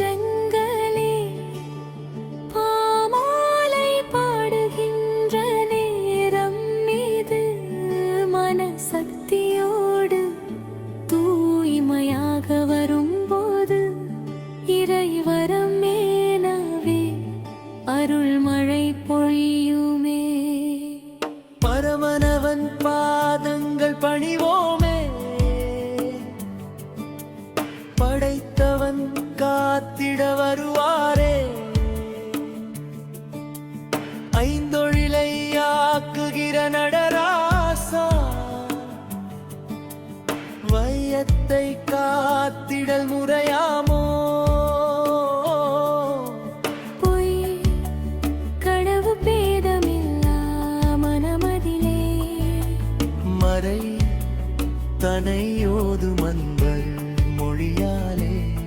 நெஞ்சங்களே பாமாலை பாடுகின்ற நேரம் மீது மனசக்தியோடு தூய்மையாக வரும்போது இறைவரம் மேனவே அருள்மழை பொழியுமே. பரமனவன் பாதங்கள் பணிவோ காத்திட வருவாரே. ஐந்தொழிலை ஆக்குகிற நடராசா. வையத்தை காத்திடல் முறையாமோ. தனை யோது மன்பர் மொழியாலே.